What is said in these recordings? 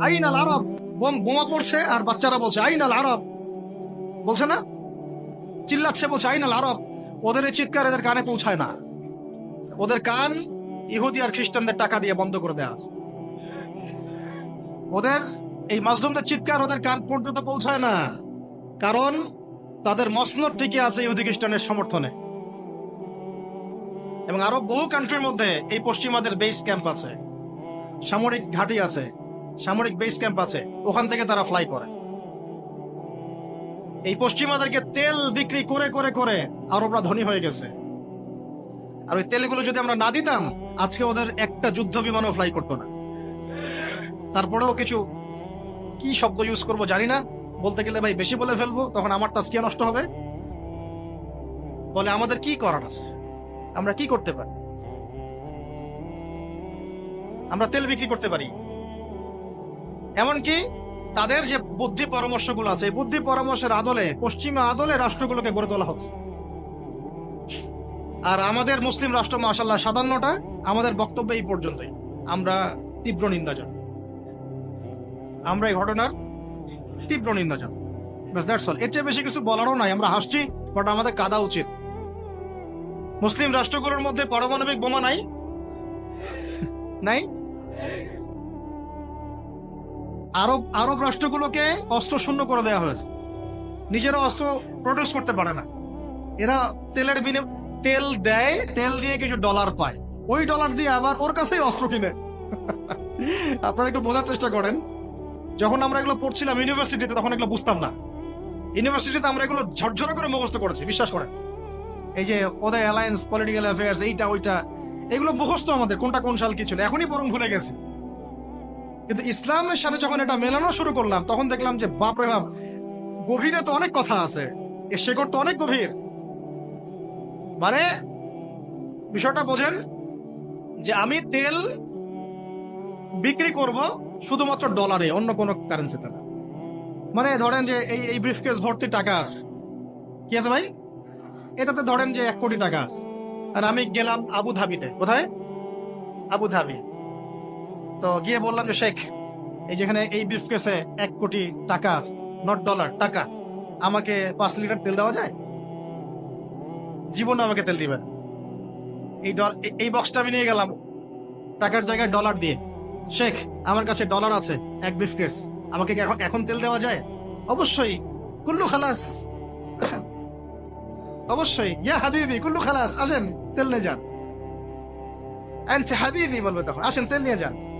আইন আল আরব। বোম পড়ছে আর বাচ্চারা বলছে, আইন আল আরব। বলছে না? চিল্লাচ্ছে, বলছে আইন আল আরব। ওদের এই চিৎকার এদের কানে পৌঁছায় না। ওদের কান ইহুদি আর খ্রিস্টানদের টাকা দিয়ে বন্ধ করে দেওয়া আছে। ওদের এই মাজলুমদের চিৎকার ওদের কান পর্যন্ত পৌঁছায় না। কারণ তাদের মসনদ টিকে আছে ইহুদি খ্রিস্টানের সমর্থনে। এবং আরও বহু কান্ট্রির মধ্যে এই পশ্চিমাদের বেস ক্যাম্প আছে। সামরিক ঘাঁটি আছে। সামরিক বেস ক্যাম্প আছে। ওখান থেকে তারা ফ্লাই করে। এই পশ্চিমাদেরকে তেল বিক্রি করে করে করে আরবরা ধনী হয়ে গেছে। আর ওই তেলগুলো যদি আমরা না দিতাম, আজকে ওদের একটা যুদ্ধ বিমানও ফ্লাই করতো না। তারপরেও কিছু, কি শব্দ ইউজ করব জানি না। বলতে গেলে ভাই বেশি বলে ফেলব, তখন আমার টাস্কিয়া নষ্ট হবে। বলে, আমাদের কি করার আছে? আমরা কি করতে পারি? আমরা তেল বিক্রি করতে পারি। এমনকি তাদের যে বুদ্ধি পরামর্শগুলো আছে, এই বুদ্ধি পরামর্শের আদলে, পশ্চিমা আদলে রাষ্ট্রগুলোকে গড়ে তোলা হচ্ছে। আর আমাদের মুসলিম রাষ্ট্র মাসাল্লাহ সাতান্নটা, আমাদের বক্তব্য এই পর্যন্তই। আমরা তীব্র নিন্দা জানাই আমরা এই ঘটনার তীব্র নিন্দা ব্যাস দ্যাটস এর চেয়ে বেশি কিছু বলারও নাই, আমরা হাসছি বাট আমাদের কাদা উচিত। মুসলিম রাষ্ট্রগুলোর মধ্যে পারমাণবিক বোমা নাই? নাই? আরব আরব রাষ্ট্রগুলোকে অস্ত্র শূন্য করে দেওয়া হয়েছে। নিজেরা অস্ত্র প্রডিউস করতে পারে না। এরা তেলের বিনে তেল দেয়, তেল দিয়ে কিছু ডলার পায়। ওই ডলার দিয়ে আবার ওর কাছেই অস্ত্র কিনে। আপনারা একটু বোঝার চেষ্টা করেন। যখন আমরা এগুলো পড়ছিলাম ইউনিভার্সিটিতে তখন এগুলো বুঝতাম না। ইউনিভার্সিটিতে আমরা এগুলো ঝরঝরে করে মুখস্থ করেছি, বিশ্বাস করেন। এই যে ওদের অ্যালায়েন্স পলিটিক্যাল অ্যাফেয়ার্স এইটা, ওইটা, এগুলো মুখস্থ আমাদের, কোনটা কোন সাল কি ছিল, এখনই বরং ভুলে গেছে। কিন্তু ইসলামের সাথে যখন এটা মেলানো শুরু করলাম, তখন দেখলাম যে বাপ রে বাপ, গভীরে তো অনেক কথা আছে। এর শেকড় তো অনেক গভীর। মানে বিষয়টা বোঝেন যে আমি তেল বিক্রি করব শুধুমাত্র ডলারে অন্য কোনো কারেন্সিতে না। মানে ধরেন যে এই এই ব্রিফকেস ভর্তি টাকা আছে। কি আছে ভাই? এটাতে ধরেন যে এক কোটি টাকা আছে। আর আমি গেলাম আবু ধাবিতে কোথায়? আবু ধাবি তো গিয়ে বললাম যে, শেখ, এই যেখানে এই ব্রিফকেসে এক কোটি টাকা আছে নট ডলার টাকা, আমাকে পাঁচ লিটার তেল দেওয়া যায়? জীবনে আমাকে তেল দিবেন এই এই- এই বক্সটা আমি নিয়ে গেলাম টাকার জায়গায় ডলার দিয়ে। শেখ, আমার কাছে ডলার আছে, এক ব্রিফকেস আমাকে এখন এখন তেল দেওয়া যায়? অবশ্যই, কুল্লু খালাস অবশ্যই, ইয়া হাবিবি, কুল্লু খালাস, আসেন, তেল নিয়ে যান। আনছে হাবিবি, বলবে তখন, আসেন, তেল নিয়ে যান।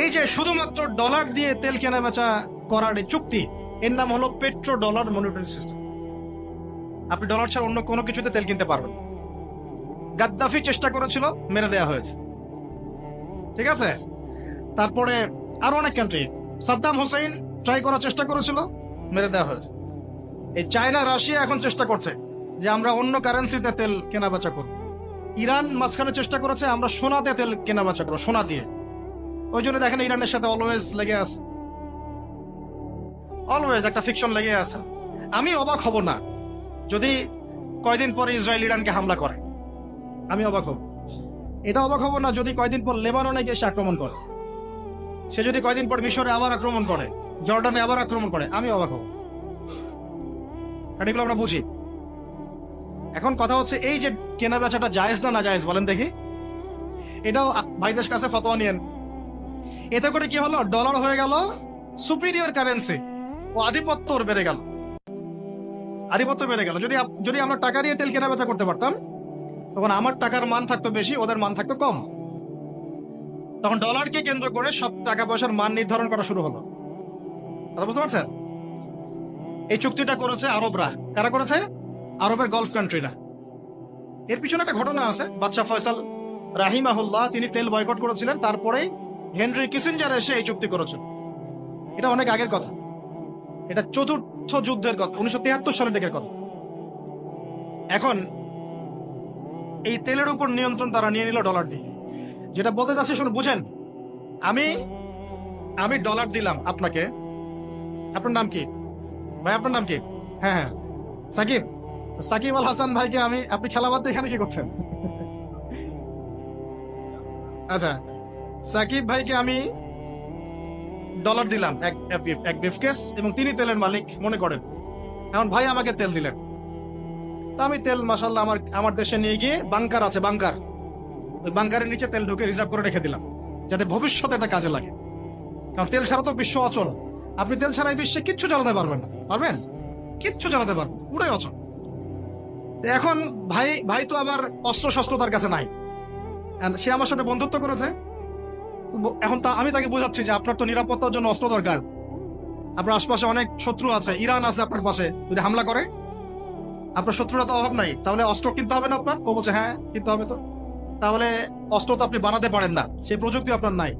এই যে শুধুমাত্র ডলার দিয়ে তেল কেনা বেচা করার এই চুক্তি, এর নাম হলো পেট্রো ডলার মনিটরিং সিস্টেম। আপনি ডলার ছাড়া অন্য কোনো কিছুতে তেল কিনতে পারবেন গাদ্দাফি চেষ্টা করেছিল, মেরে দেয়া হয়েছে। ঠিক আছে? তারপরে আরও অনেক কান্ট্রি সাদ্দাম হোসেন ট্রাই করার চেষ্টা করেছিল, মেরে দেওয়া হয়েছে। এই চায়না, রাশিয়া এখন চেষ্টা করছে যে আমরা অন্য কারেন্সিতে তেল কেনা বেচা করব। ইরান মাঝখানে চেষ্টা করেছে, আমরা সোনাতে তেল কেনা বেচা করব, সোনা দিয়ে। ওই জন্য দেখেন ইরানের সাথে অলওয়েজ লেগে আছে। অলওয়েজ একটা ফিকশন লেগে আছে। আমি অবাক হব না যদি কয়দিন পরে ইসরায়েল ইরানকে হামলা করে। আমি অবাক হব। এটা অবাক হব না যদি কয়দিন পর লেবাননে গিয়ে সে আক্রমণ করে। সে যদি কয়দিন পর মিশরে আবার আক্রমণ করে, জর্ডানে আবার আক্রমণ করে, আমি অবাক হব। এগুলো আমরা বুঝি। এখন কথা হচ্ছে এই যে কেনা বেচাটা জায়েজ না না জায়েজ বলেন দেখি। এটাও ভাইদের কাছে ফতোয়া নিয়েন। এতে করে কি হলো? ডলার হয়ে গেল সুপিরিয়র কারেন্সি ও আধিপত্য বেড়ে গেল। আধিপত্য বেড়ে গেল। যদি যদি আমরা টাকা দিয়ে তেল কেনা বেচা করতে পারতাম, তখন আমার টাকার মান থাকতো বেশি, ওদের মান থাকতো কম। তখন ডলারকে কেন্দ্র করে সব টাকা পয়সার মান নির্ধারণ করা শুরু হলো। কথা বুঝতে পারছেন? এই চুক্তিটা করেছে আরবরা। কারা করেছে? আরবের গলফ কান্ট্রিরা এর পিছনে একটা ঘটনা আছে। বাদশাহ ফয়সাল রাহিমাহুল্লাহ, তিনি তেল বয়কট করেছিলেন। তারপরেই হেনরি কিসিঞ্জার এসে এই চুক্তি করেছেন। এটা অনেক আগের কথা। এটা চতুর্থ যুদ্ধের কথা, উনিশশো তিয়াত্তর সালের দিকের কথা। এখন, এই তেলের উপর নিয়ন্ত্রণ তারা নিয়ে নিল ডলার দিয়ে। যেটা বলতে চাচ্ছি শুনে বুঝেন। আমি আমি ডলার দিলাম আপনাকে। আপনার নাম কি? ভাই, আপনার নাম কি? হ্যাঁ হ্যাঁ। সাকিব সাকিব আল হাসান ভাইকে আমি, আপনি খেলা বাদ দিয়ে এখানে কি করছেন? আচ্ছা। সাকিব ভাইকে আমি ডলার দিলাম, এক, এক- ব্রিফকেস এবং তিনি তেলের মালিক মনে করেন। এখন ভাই আমাকে তেল দিলেন। তা আমি তেল মাসাল্লাহ আমার আমার দেশে নিয়ে গিয়ে বাংকার আছে বাংকার ওই বাংকারের নিচে তেল ঢুকে রিজার্ভ করে রেখে দিলাম, যাতে ভবিষ্যতে এটা কাজে লাগে। কারণ তেল ছাড়া তো বিশ্ব অচল। আপনি তেল ছাড়া এই বিশ্বে কিচ্ছু চালাতে পারবেন না। পারবেন? কিচ্ছু চালাতে পারবেন পুরোই অচল। এখন ভাই ভাই তো আবার অস্ত্র শস্ত্র তার কাছে নাই। সে আমার সাথে বন্ধুত্ব করেছে। এখন তা, আমি তাকে বোঝাচ্ছি যে আপনার তো নিরাপত্তার জন্য অস্ত্র দরকার। আপনার আশপাশে অনেক শত্রু আছে, ইরান আছে আপনার পাশে, যদি হামলা করে। আপনার শত্রুরা তো অভাব নাই, তাহলে অস্ত্র কিনতে হবে না আপনার? ও বলছে হ্যাঁ কিনতে হবে তো। তাহলে অস্ত্র তো আপনি বানাতে পারেন না, সেই প্রযুক্তি আপনার নাই।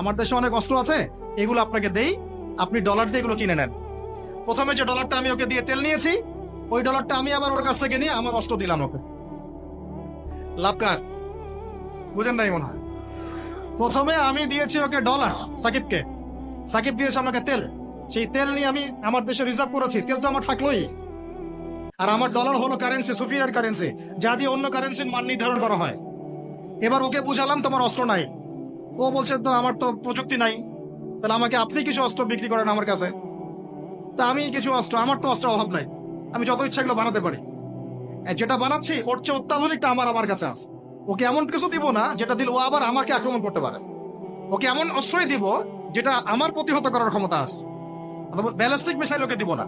আমার দেশে অনেক অস্ত্র আছে, এগুলো আপনাকে দেই, আপনি ডলার দিয়ে এগুলো কিনে নেন। প্রথমে যে ডলারটা আমি ওকে দিয়ে তেল নিয়েছি, ওই ডলারটা আমি আবার ওর কাছ থেকে নিয়ে আমার অস্ত্র দিলাম ওকে। লাভকার বুঝেন নাই মনে হয়। প্রথমে আমি দিয়েছি ওকে ডলার সাকিবকে। সাকিব দিয়েছে আমাকে তেল। সেই তেল নিয়ে আমি আমার দেশে রিজার্ভ করেছি। তেল তো আমার থাকলোই। আর আমার ডলার হলো কারেন্সি সুপিরিয়ার কারেন্সি যা দিয়ে অন্য কারেন্সির মান নির্ধারণ করা হয়। এবার ওকে বুঝালাম, তোমার অস্ত্র নাই। ও বলছে, তো আমার তো প্রযুক্তি নাই। তাহলে আমাকে আপনি কিছু অস্ত্র বিক্রি করেন আমার কাছে। তা আমি কিছু অস্ত্র, আমার তো অস্ত্র অভাব নাই। আমি যত ইচ্ছা এগুলো বানাতে পারি। যেটা বানাচ্ছি, ওর চেয়ে অত্যাধুনিকটা আমার আমার কাছে আছে। ওকে এমন কিছু দিব না যেটা দিলে ও আবার আমাকে আক্রমণ করতে পারে। ওকে এমন অস্ত্রই দিব যেটা আমার প্রতিহত করার ক্ষমতা আছে। অথবা ব্যালিস্টিক মিসাইল ওকে দিব না।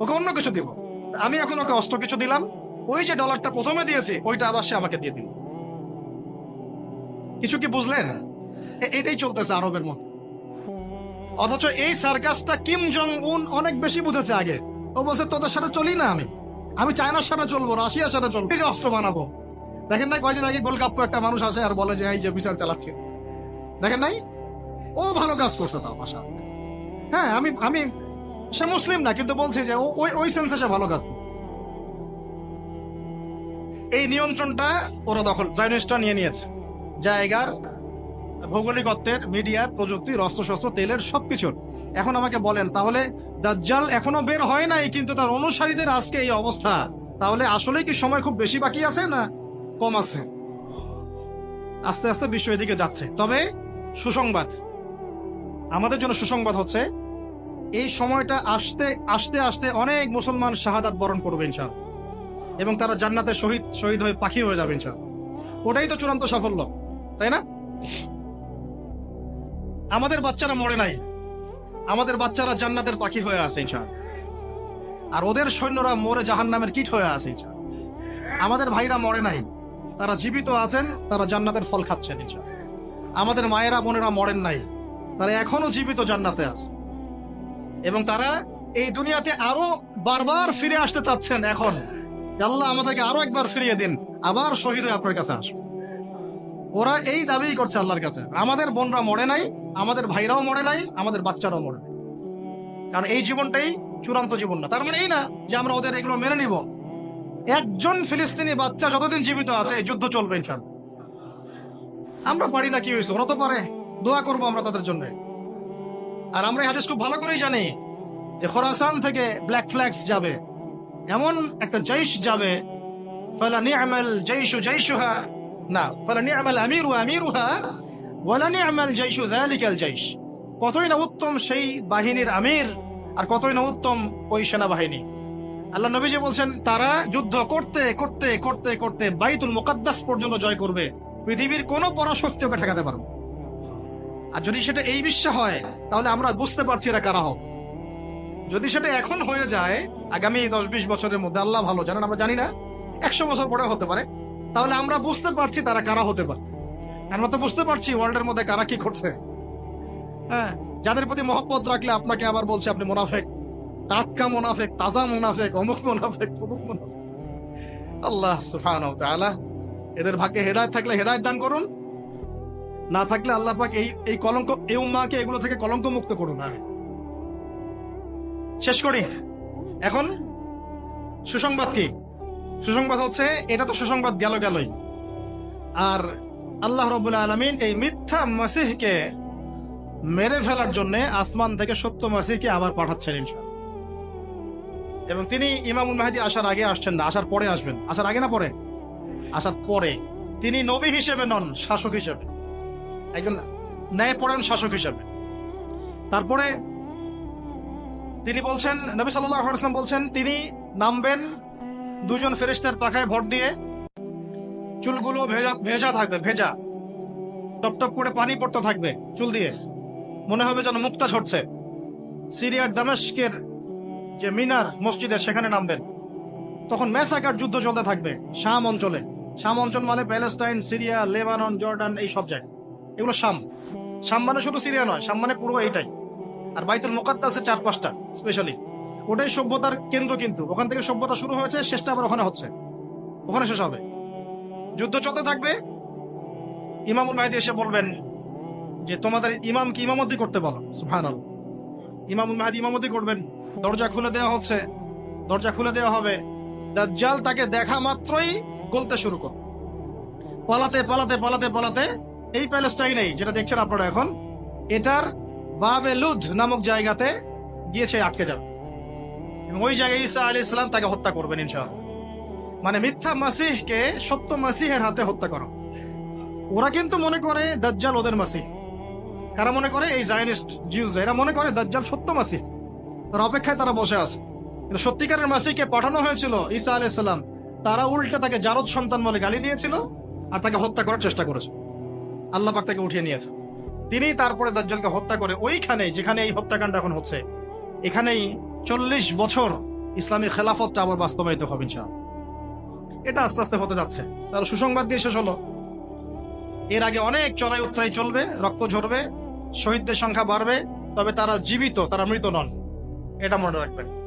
ওকে অন্য কিছু দিব। আমি এখন ওকে অস্ত্র কিছু দিলাম। ওই যে ডলারটা প্রথমে দিয়েছি, ওইটা আবার সে আমাকে দিয়ে দিল। কিছু কি বুঝলেন? এটাই চলতেছে আরবের মধ্যে অথচ এই সার্কাসটা কিম জং উন অনেক বেশি বুঝেছে আগে। ও বলছে, তোদের সাথে চলি না আমি। আমি চায়নার সাথে চলবো, রাশিয়ার সাথে চলবো অস্ত্র বানাবো। দেখেন নাই কয়দিন আগে গোলকাপ্পু একটা মানুষ আসে আর বলে যে, এই যে বিচার চালাচ্ছে। দেখেন নাই? ও ভালো কাজ করছে তাও ভাষা হ্যাঁ আমি আমি, সে মুসলিম না, কিন্তু বলছি যে ওই ওই সেন্সে সে ভালো কাজ এই নিয়ন্ত্রণটা ওরা দখল জাইনিস্টরা নিয়ে নিয়েছে। জায়গার, ভৌগোলিকত্বের, মিডিয়ার প্রযুক্তির অস্ত্রশস্ত্র তেলের সবকিছুর। এখন আমাকে বলেন, তাহলে দাজ্জাল এখনও বের হয় নাই, কিন্তু তার অনুসারীদের আজকে এই অবস্থা? তাহলে আসলে কি সময় খুব বেশি বাকি আছে, না কম আছে। আস্তে আস্তে বিশ্ব এদিকে যাচ্ছে। তবে সুসংবাদ। আমাদের জন্য সুসংবাদ হচ্ছে, এই সময়টা আসতে আসতে আসতে অনেক মুসলমান শাহাদাত বরণ করবে ইনশাল এবং তারা জান্নাতে শহীদ শহীদ হয়ে পাখি হয়ে যাবে ইনশাল ওটাই তো চূড়ান্ত সাফল্য, তাই না? আমাদের বাচ্চারা মরে নাই। আমাদের বাচ্চারা জান্নাতের পাখি হয়ে আছে ইনশাল আর ওদের সৈন্যরা মরে জাহান নামের কিট হয়ে আছে ইনশাল আমাদের ভাইরা মরে নাই। তারা জীবিত আছেন, তারা জান্নাতের ফল খাচ্ছেন ইনশাল আমাদের মায়েরা, বোনেরা মরেন নাই। তারা এখনও জীবিত জান্নাতে আছে। এবং তারা এই দুনিয়াতে আরও বারবার ফিরে আসতে চাচ্ছেন এখন। আল্লাহ আমাদেরকে আরও একবার ফিরিয়ে দিন, আবার শহীদ হয়ে আপনার কাছে আসব। ওরা এই দাবি করছে আল্লাহর কাছে। আমাদের বোনরা মরে নাই, আমাদের ভাইরাও মরে নাই, আমাদের বাচ্চারাও মরে নাই। কারণ এই জীবনটাই চূড়ান্ত জীবন না। তার মানে এই না যে আমরা ওদের এগুলো মেনে নিব। একজন ফিলিস্তিনি বাচ্চা যতদিন জীবিত আছে যুদ্ধ চলবে ইনশাল আমরা পারি না কি হয়েছে? ওরা তো পারে। দোয়া করব আমরা তাদের জন্য। আর আমরা হাদিস খুব ভালো করেই জানি যে খোরাসান থেকে ব্ল্যাক ফ্ল্যাগস যাবে। এমন একটা জৈশ যাবে, ফালা নি'মাল জাইশু জাইশুহা না, ফালা নি'মাল আমিরু আমিরুহা ওয়ালা নি'মাল জাইশু যালিকাল জাইশ কতই না উত্তম সেই বাহিনীর আমির আর কতই না উত্তম ওই সেনাবাহিনী। আল্লাহ নবীজি বলছেন, তারা যুদ্ধ করতে করতে করতে করতে বাইতুল মুকাদ্দাস পর্যন্ত জয় করবে। পৃথিবীর কোনো পরাশক্তি ওকে ঠেকাতে পারবে। আর যদি সেটা এই বিশ্বে হয়, তাহলে আমরা বুঝতে পারছি এরা কারা হোক। যদি সেটা এখন হয়ে যায়, আগামী দশ বিশ বছরের মধ্যে, আল্লাহ ভালো, জানেন আমরা জানি না, একশো বছর পরে হতে পারে, তাহলে আমরা বুঝতে পারছি তারা কারা হতে পারে। আমরা তো বুঝতে পারছি ওয়ার্ল্ডের মধ্যে কারা কি করছে। হ্যাঁ যাদের প্রতি মহব্বত রাখলে আপনাকে আবার বলছে আপনি মোনাফেক। টাটকা মোনাফেক, তাজা মোনাফেক, অমুক মোনাফেক, তমুক মোনাফেক। আল্লাহ সুফান এদের ভাগ্যে হেদায়ত থাকলে হেদায়ত দান করুন। না থাকলে আল্লাহ পাক এই এই কলঙ্ক এই উম্মাকে এগুলো থেকে কলঙ্ক মুক্ত করুন আমি শেষ করি। এখন সুসংবাদ কি? সুসংবাদ হচ্ছে, এটা তো সুসংবাদ গেল গেলই। আর আল্লাহ রবুল্লা আলমিন এই মিথ্যা মাসিহকে মেরে ফেলার জন্য আসমান থেকে সত্য মাসিহকে আবার পাঠাচ্ছেন, ইনশাআল্লাহ। এবং তিনি ইমামুল মাহাদি আসার আগে আসছেন না, আসার পরে আসবেন। আসার আগে না পরে? আসার পরে। তিনি নবী হিসেবে নন, শাসক হিসেবে। একজন ন্যায়পরায়ণ শাসক হিসেবে। তারপরে তিনি বলছেন, নবী সাল্লাহ ইসলাম বলছেন, তিনি নামবেন দুজন ফেরেস্তার পাখায় ভর দিয়ে, চুলগুলো ভেজা ভেজা থাকবে, ভেজা। টপ টপ করে পানি পড়তে থাকবে চুল দিয়ে। মনে হবে যেন মুক্তা ঝরছে। সিরিয়ার দামেস্কের যে মিনার মসজিদের সেখানে নামবেন। তখন মেসাকার যুদ্ধ চলতে থাকবে, শাম অঞ্চলে। শাম অঞ্চল মানে প্যালেস্টাইন, সিরিয়া, লেবানন, জর্ডান, এই সব জায়গা এগুলো শাম। শাম মানে শুধু সিরিয়া নয়, শাম মানে পুরো এইটাই। আর বাইতুল মোকাদ্দাসে চার পাঁচটা স্পেশালি ওটাই সভ্যতার কেন্দ্র কিন্তু। ওখান থেকে সভ্যতা শুরু হয়েছে, শেষটা আবার ওখানে হচ্ছে। ওখানে শেষ হবে। যুদ্ধ চলতে থাকবে। ইমামুল মাহিদি এসে বলবেন যে, তোমাদের ইমাম কি ইমামতি করতে বলো? সুবহানাল্লাহ। ইমামুল মাহাদি ইমামতি করবেন। দরজা খুলে দেওয়া হচ্ছে। দরজা খুলে দেওয়া হবে। দাজ্জাল তাকে দেখা মাত্রই গলতে শুরু করে। পালাতে পালাতে পালাতে পালাতে এই প্যালেস্টাইনেই যেটা দেখছেন আপনারা এখন, এটার বাবে লুধ নামক জায়গাতে গিয়েছে আটকে যাবে। এবং ওই জায়গায় ঈসা আলী ইসলাম তাকে হত্যা করবেন ইনশাআল্লাহ। মানে মিথ্যা মাসিহকে সত্য মাসিহের হাতে হত্যা করা। ওরা কিন্তু মনে করে দাজ্জাল ওদের মাসিহ। কারা মনে করে এই জায়নিস্ট জিউজ এরা মনে করে দাজ্জাল সত্য মাসি তার অপেক্ষায় তারা বসে আছে। কিন্তু সত্যিকারের মাসিকে পাঠানো হয়েছিল ঈসা আলাইসাল্লাম তারা উল্টে তাকে জারদ সন্তান বলে গালি দিয়েছিল আর তাকে হত্যা করার চেষ্টা করেছে। আল্লাহ পাক তাকে উঠিয়ে নিয়েছে। তিনি তারপরে দাজ্জালকে হত্যা করে ওইখানে যেখানে এই হত্যাকাণ্ড এখন হচ্ছে, এখানেই চল্লিশ বছর ইসলামী খেলাফতটা আবার বাস্তবায়িত হবে এটা আস্তে আস্তে হতে যাচ্ছে। তার সুসংবাদ দিয়ে শেষ হলো। এর আগে অনেক চড়াই উত্তরাই চলবে, রক্ত ঝরবে শহীদদের সংখ্যা বাড়বে তবে তারা জীবিত তারা মৃত নন। এটা মনে রাখবেন।